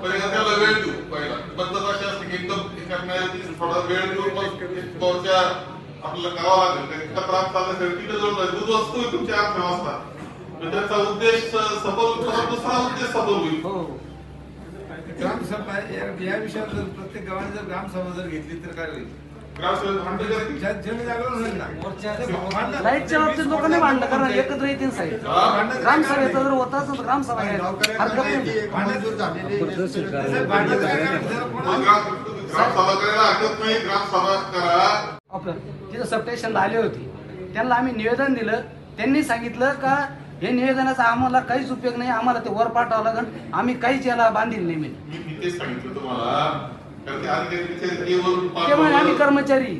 त्याला वेळ देऊ पहिला. पद्धत अशी असते की एकदम हे करण्याची थोडा वेळ देऊ मग एक मोर्चा आपल्याला करावा लागेल. त्या त्रास चालण्यासाठी तिथे जवळ जाईल दूध वस्तू तुमची अर्थव्यवस्था म्हणजे त्याचा उद्देश सफल दुसरा उद्देश सफल होईल. ग्रामसभा या या विषयावर जर प्रत्येक गावाने जर ग्रामसभा जर घेतली तर काय होईल? लाईटच्या बाबतीत लोक नाही कारण एकत्र येतील साहेब? ग्रामसभेचा जर होता असेल तर ग्रामसभा घ्यायला हरकत नाही आपलं तिथं सबस्टेशनला आले होते. त्यांना आम्ही निवेदन दिलं. त्यांनी सांगितलं का हे निवेदनाचा आम्हाला काहीच उपयोग नाही. आम्हाला ते वर पाठवावं लागेल. आम्ही काहीच याला बांधील नाही मी तेच सांगितलं तुम्हाला. म्हणे आम्ही कर्मचारी.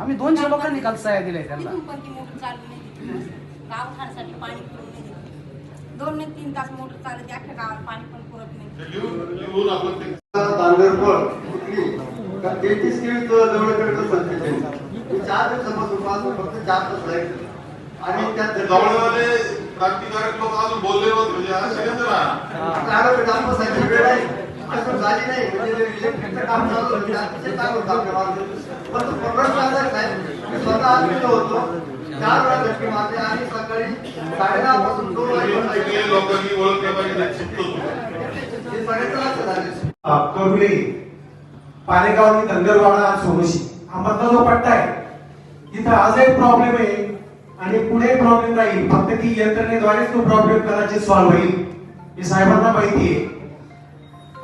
आम्ही दोनशे लोकांनी काल सह्या दिल्या त्यांना. दोन ने तीन तास मोटर चालते अख्ख्या गावाला पाणी पण पुरत नाही. तांदळपळ तेहतीस केळी जवळकडे चार दिवसापासून पासून फक्त चार तास आणि त्यात जवळवाले क्रांतिकारक लोक अजून बोलले होते म्हणजे असे कसं ना चार ग्रामपंचायत वेळ आहे अजून झाली नाही म्हणजे इलेक्ट्रिकचं काम चालू होतं ते साहेब स्वतः आज होतो चार वेळा धक्के मारले आणि सकाळी साडेदहा पासून दोन वाजेपर्यंत सगळे लोकांनी ओळखले पाहिजे हे सगळे त्रास झाले पालेगाव आणि धनगरवाडा सोमशी. हा मधला जो पट्टा आहे इथं आजही प्रॉब्लेम आहे आणि पुढे प्रॉब्लेम राहील. फक्त ती यंत्रणेद्वारेच तो प्रॉब्लेम कदाचित सॉल्व्ह होईल. हे साहेबांना माहिती आहे.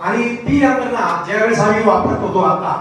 आणि ती यंत्रणा ज्यावेळेस आम्ही वापरत होतो आता